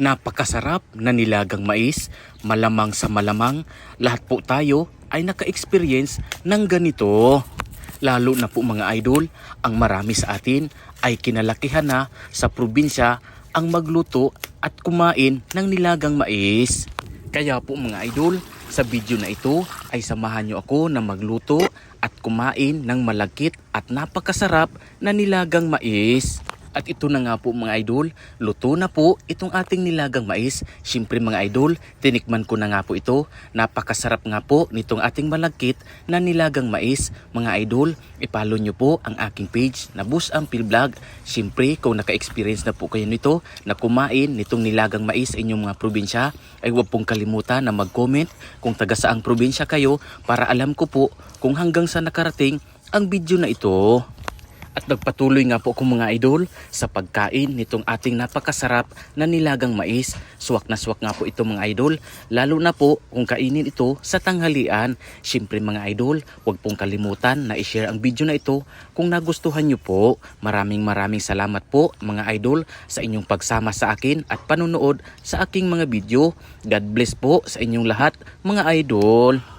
Napakasarap na nilagang mais, malamang sa malamang, lahat po tayo ay naka-experience ng ganito. Lalo na po mga idol, ang marami sa atin ay kinalakihan na sa probinsya ang magluto at kumain ng nilagang mais. Kaya po mga idol, sa video na ito ay samahan nyo ako na magluto at kumain ng malagkit at napakasarap na nilagang mais. At ito na nga po mga idol, luto na po itong ating nilagang mais. Siyempre mga idol, tinikman ko na nga po ito. Napakasarap nga po nitong ating malagkit na nilagang mais. Mga idol, ipalo nyo po ang aking page na Bus Ampil Vlog. Siyempre, kung naka-experience na po kayo nito na kumain nitong nilagang mais inyong mga probinsya, ay huwag pong kalimutan na mag-comment kung taga saang probinsya kayo para alam ko po kung hanggang sa nakarating ang video na ito. At nagpatuloy nga po akong mga idol sa pagkain nitong ating napakasarap na nilagang mais. Suwak na suwak nga po ito mga idol. Lalo na po kung kainin ito sa tanghalian. Siyempre mga idol, huwag pong kalimutan na i-share ang video na ito kung nagustuhan nyo po. Maraming maraming salamat po mga idol sa inyong pagsama sa akin at panonood sa aking mga video. God bless po sa inyong lahat mga idol.